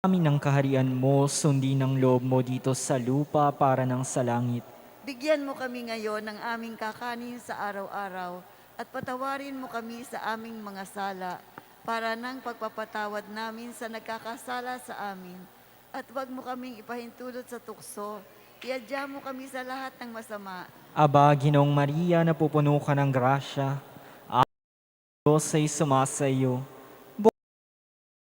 amin ang kaharian mo, sundin ang loob mo dito sa lupa para ng sa langit. Bigyan mo kami ngayon ng aming kakanin sa araw-araw at patawarin mo kami sa aming mga sala para ng pagpapatawad namin sa nagkakasala sa amin. At huwag mo kaming ipahintulot sa tukso, iadya mo kami sa lahat ng masama. Aba, Ginoong Maria, napupuno ka ng grasya. Ang Diyos ay sumasa iyo.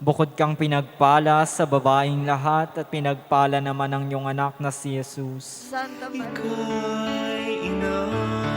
Bukod kang pinagpala sa babaing lahat at pinagpala naman ang iyong anak na si Jesus. Santa Maria, Ika'y ina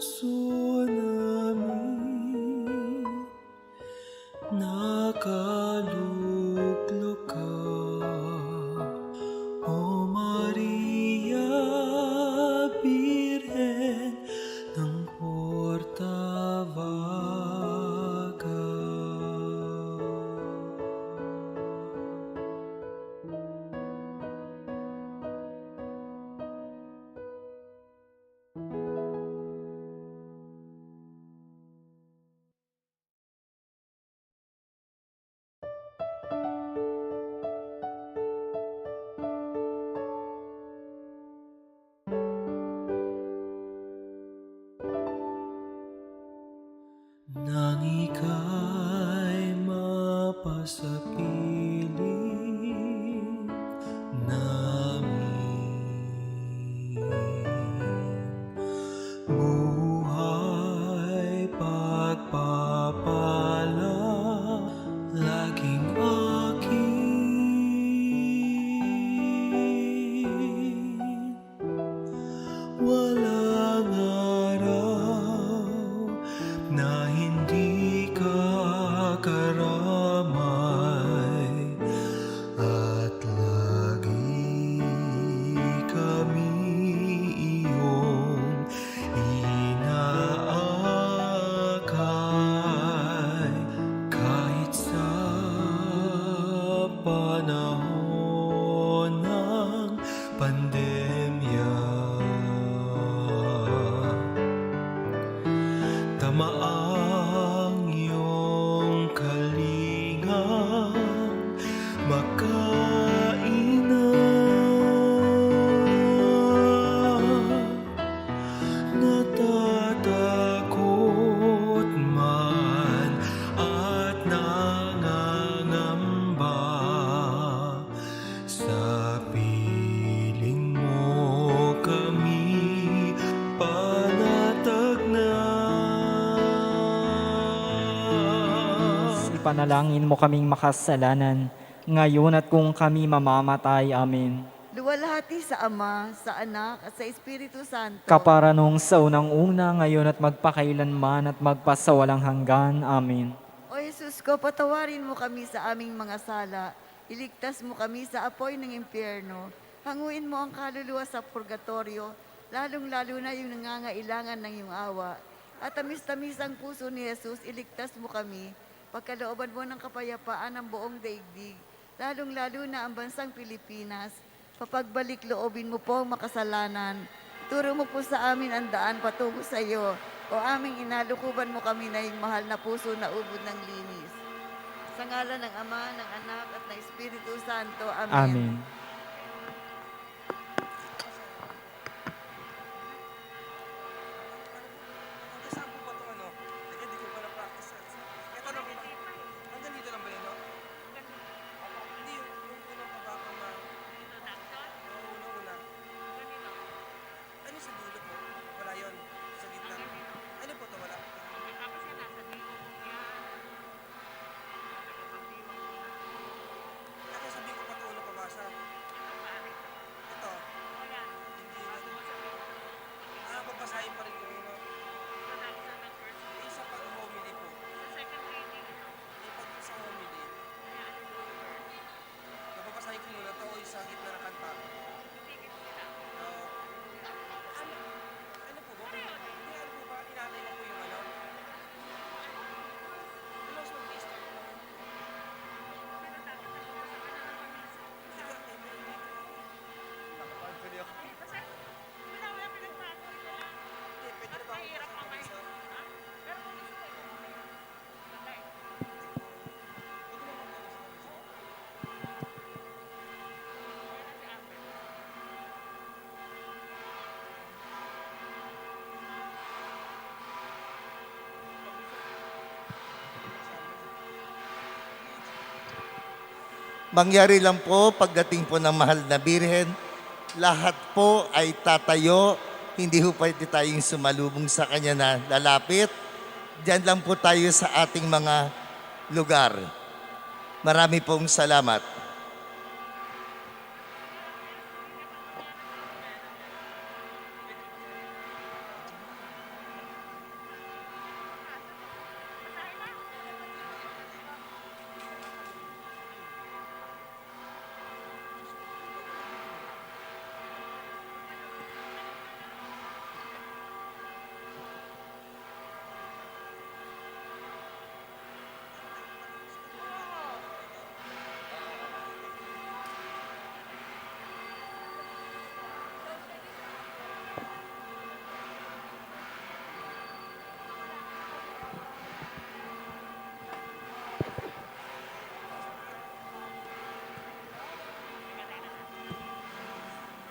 puso my. Ipanalangin mo kaming makasalanan, ngayon at kung kami mamamatay. Amen. Luwalhati sa Ama, sa Anak, at sa Espiritu Santo. Kapara nung sa unang-una, ngayon at magpakailanman at magpasawalang hanggan. Amen. O Jesus ko, patawarin mo kami sa aming mga sala. Iligtas mo kami sa apoy ng impyerno. Hanguin mo ang kaluluwa sa purgatorio, lalong-lalo na yung nangangailangan ng iyong awa. At tamis-tamis ang puso ni Jesus, iligtas mo kami. Pagkalooban mo ng kapayapaan ng buong daigdig, lalong-lalo na ang bansang Pilipinas. Papagbalik loobin mo po ang makasalanan. Turo mo po sa amin ang daan patungo sa iyo. O aming inalukuban mo kami na mahal na puso na ubod ng linis. Sa ngalan ng Ama, ng Anak, at ng Espiritu Santo. Amen. Amen. सांगितलं Mangyari lang po pagdating po ng mahal na birhen, lahat po ay tatayo, hindi po pwede tayong sumalubong sa kanya na lalapit. Diyan lang po tayo sa ating mga lugar. Marami pong salamat.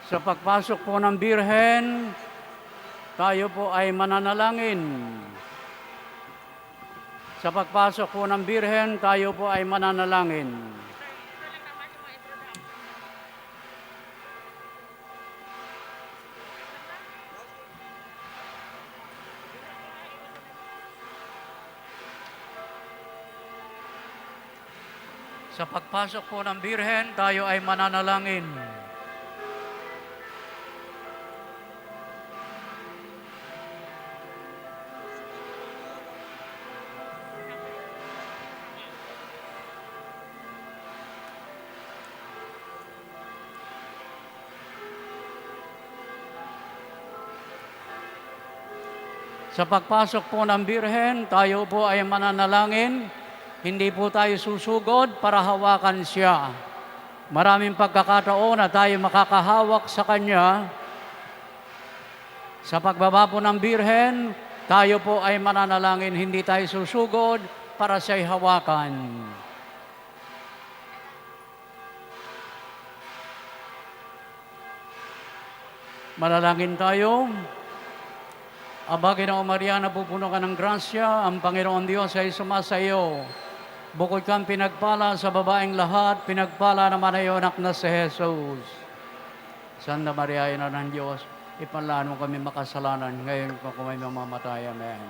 Sa pagpasok po ng Birhen, tayo po ay mananalangin. Sa pagpasok po ng Birhen, tayo po ay mananalangin. Sa pagpasok po ng Birhen, tayo ay mananalangin. Sa pagpasok po ng Birhen, tayo po ay mananalangin. Hindi po tayo susugod para hawakan siya. Maraming pagkakataon na tayo makakahawak sa Kanya. Sa pagbaba po ng Birhen, tayo po ay mananalangin. Hindi tayo susugod para siya'y hawakan. Manalangin tayo. Aba, Ginoong Maria, napupuno ka ng grasya, ang Panginoon Diyos ay sumasa iyo. Bukod kang pinagpala sa babaeng lahat, pinagpala naman ay anak na si Jesus. Santa Maria, ina ng Diyos, ipanlaan mo kami makasalanan ngayon pa kung may mamamatay. Amen.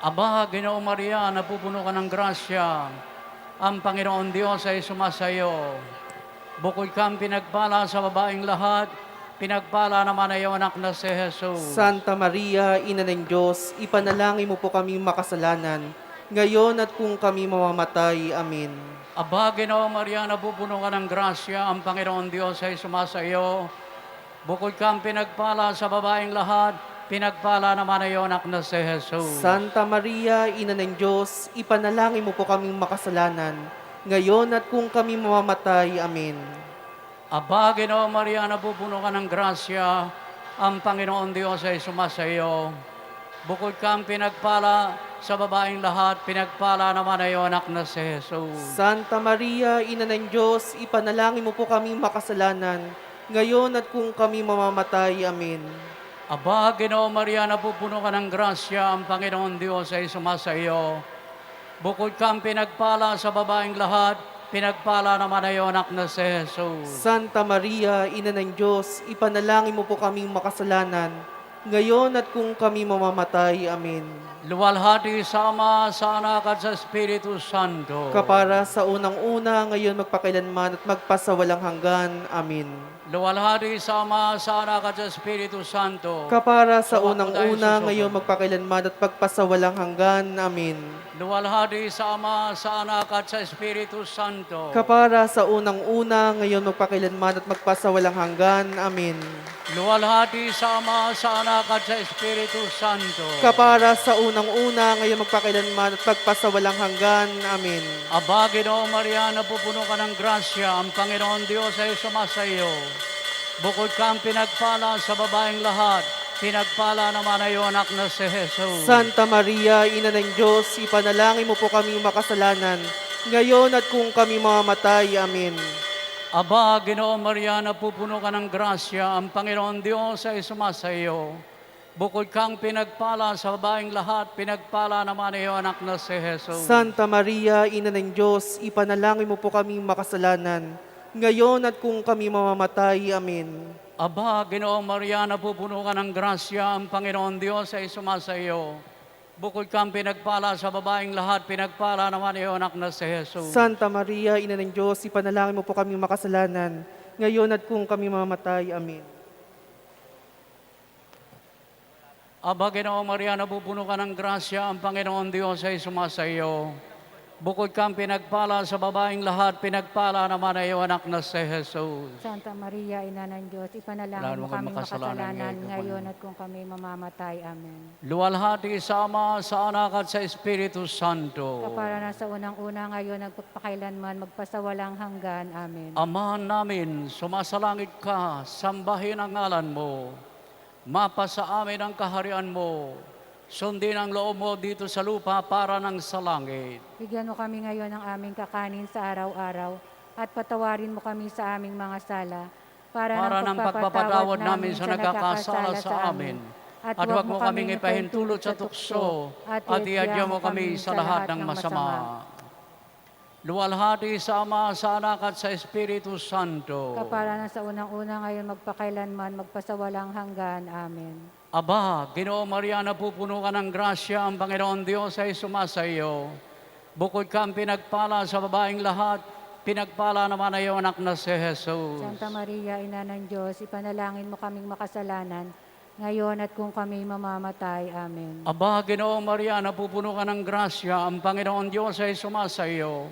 Aba, Ginoong Maria, napupuno ka ng grasya. Ang Panginoon Diyos ay sumasayo. Bukod kang pinagpala sa babaeng lahat, pinagpala naman ay anak na si Jesus. Santa Maria, Ina ng Diyos, ipanalangin mo po kami makasalanan, ngayon at kung kami mamamatay. Amen. Aba, Ginoong Maria, napupuno ka ng grasya. Ang Panginoon Diyos ay sumasayo. Bukod kang pinagpala sa babaeng lahat, pinagpala naman ay anak na si Jesus. Santa Maria, Ina ng Diyos, ipanalangin mo po kami makasalanan, ngayon at kung kami mamamatay. Amen. Aba, Ginoong Maria, napupuno ka ng grasya. Ang Panginoon Diyos ay sumasayo. Bukod kang pinagpala sa babaeng lahat, pinagpala naman ay anak na si Jesus. Santa Maria, Ina ng Diyos, ipanalangin mo po kami makasalanan, ngayon at kung kami mamamatay. Amen. Aba, Ginoong Maria, napupuno ka ng grasya. Ang Panginoon Diyos ay sumasayo. Bukod kang pinagpala sa babaeng lahat, pinagpala naman ay anak na si Jesus. Santa Maria, Ina ng Diyos, ipanalangin mo po kami makasalanan, ngayon at kung kami mamamatay. Amen. Luwalhati sa Ama, sa Anak at sa Espiritu Santo. Kapara sa unang-una, ngayon magpakailanman at magpasawalang hanggan. Amen. Luwalhati sa Ama, sa Anak at sa Espiritu Santo. Kapara sa unang-una, ngayon magpakailanman at magpasawalang hanggan. Amen. Luwalhati sa Ama, sa Anak at sa Espiritu Santo. Kapara sa unang-una, ngayon magpakailanman at magpasawalang hanggan. Amen. Luwalhati sa Ama, sa Anak at sa Espiritu Santo. Kapara sa unang-una, ngayon magpakailanman at magpasawalang hanggan. Amen. Aba, Ginoong Maria, napupuno ka ng grasya. Ang Panginoon Diyos ay sumasayo. Bukod kang pinagpala sa babaeng lahat, pinagpala naman ay anak na si Jesus. Santa Maria, Ina ng Diyos, ipanalangin mo po kami makasalanan, ngayon at kung kami mamamatay. Amen. Aba, Ginoong Maria, napupuno ka ng grasya. Ang Panginoon Diyos ay sumasayo. Bukod kang pinagpala sa babaeng lahat, pinagpala naman iyong anak na si Jesus. Santa Maria, Ina ng Diyos, ipanalangin mo po kami makasalanan, ngayon at kung kami mamamatay. Amen. Aba, Ginoong Maria, napupuno ka ng grasya. Ang Panginoon Diyos ay sumasayo. Bukod kang pinagpala sa babaeng lahat, pinagpala naman iyong anak na si Jesus. Santa Maria, Ina ng Diyos, ipanalangin mo po kami makasalanan, ngayon at kung kami mamamatay. Amen. Aba, Ginoong Maria, napupuno ka ng grasya. Ang Panginoon Diyos ay sumasayo. Bukod kang pinagpala sa babaeng lahat, pinagpala naman ay anak na si Jesus. Santa Maria, Ina ng Diyos, ipanalangin Lalo mo kami makasalanan ngayon at kung kami mamamatay. Amen. Luwalhati sa Ama, sa Anak at sa Espiritu Santo. Kapara na sa unang-una ngayon, nagpagpakailanman, magpasawalang hanggan. Amen. Amahan namin, sumasalangit ka, sambahin ang ngalan mo. Mapa sa amin ang kaharian mo. Sundin ang loob mo dito sa lupa para ng sa langit. Bigyan mo kami ngayon ng aming kakanin sa araw-araw at patawarin mo kami sa aming mga sala para, Para ng pagpapatawad namin sa nagkakasala sa amin. At huwag mo kaming ipahintulot sa tukso at iadya mo kami sa lahat ng masama. Luwalhati sa Ama, sa Anak at sa Espiritu Santo. Kapara na sa unang-una ngayon, magpakailanman, magpasawalang hanggan. Amen. Aba, Ginoo Maria, napupuno ka ng grasya, ang Panginoon Diyos ay sumasayo. Bukod kang pinagpala sa babaeng lahat, pinagpala naman ay iyong anak na si Jesus. Santa Maria, Ina ng Diyos, ipanalangin mo kaming makasalanan, ngayon at kung kami mamamatay. Amen. Aba, Ginoo Maria, napupuno ka ng grasya, ang Panginoon Diyos ay sumasayo.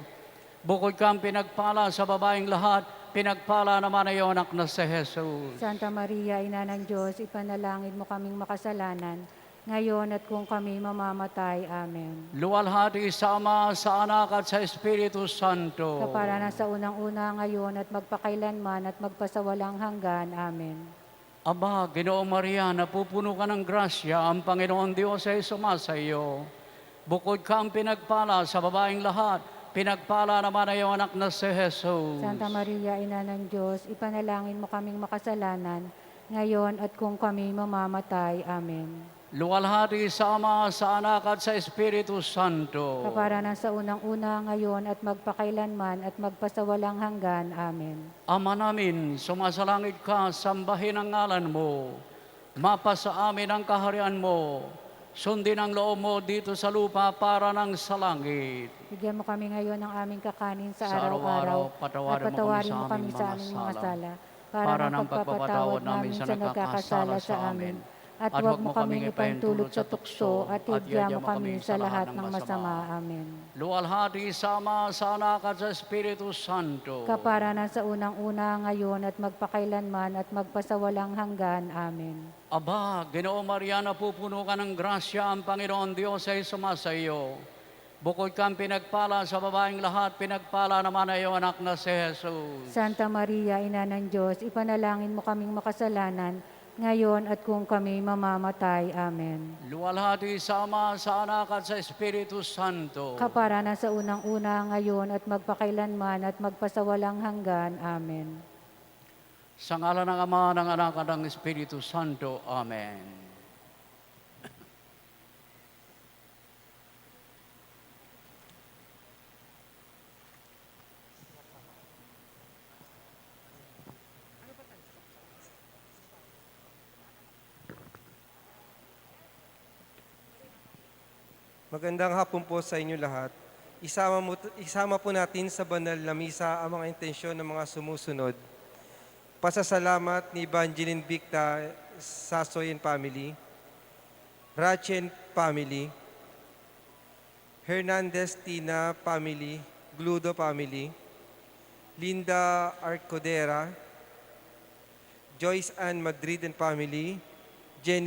Bukod kang pinagpala sa babaeng lahat, pinagpala naman ay anak na si Jesus. Santa Maria, Ina ng Diyos, ipanalangin mo kaming makasalanan, ngayon at kung kami mamamatay. Amen. Luwalhati sa Ama, sa Anak at sa Espiritu Santo. Kapara na sa unang-una ngayon at magpakailanman at magpasawalang hanggan. Amen. Aba, Ginoo Maria, napupuno ka ng grasya, ang Panginoon Diyos ay sumasayo. Bukod kang pinagpala sa babaeng lahat, pinagpala naman iyong anak na si Jesus. Santa Maria, Ina ng Diyos, ipanalangin mo kaming makasalanan, ngayon at kung kami mamamatay. Amen. Luwalhati sa Ama, sa Anak at sa Espiritu Santo. Kapara na sa unang-una ngayon at magpakailanman at magpasawalang hanggan. Amen. Ama namin, sumasalangit ka, sambahin ang ngalan mo. Mapa sa amin ang kaharian mo. Sundin ang loob mo dito sa lupa para ng sa langit. Bigyan mo kami ngayon ng aming kakanin sa, araw-araw at patawarin kami mo kami sa aming mga sala, para para ng pagpapatawad namin sa nagkakasala sa amin. At huwag mo kaming ipahintulot sa tukso at higyan mo kami sa lahat ng masama. Amen. Luwalhati sama sa anak at sa Espiritu Santo. Kaparanan sa unang-una ngayon at magpakailanman at magpasawalang hanggan. Amen. Aba, Ginoo Maria, napupuno ka ng grasya, ang Panginoon Diyos ay sumasa iyo. Bukod kang pinagpala sa babaeng lahat, pinagpala naman ay iyong anak na si Jesus. Santa Maria, Ina ng Diyos, ipanalangin mo kaming makasalanan, ngayon at kung kami mamamatay. Amen. Luwalhati sama sa anak at sa Espiritu Santo. Kaparanan sa unang-una ngayon at magpakailanman at magpasawalang hanggan. Amen. Sa ngala ng Ama, ng Anak at ng Espiritu Santo. Amen. Magandang hapon po sa inyo lahat. Isama, mo, isama po natin sa banal na misa ang mga intensyon ng mga sumusunod. Pasasalamat ni Evangeline Victa Sasoy and family, Rachen family, Hernandez Tina family, Gludo family, Linda Arcodera, Joyce Ann Madrid and family, Jenny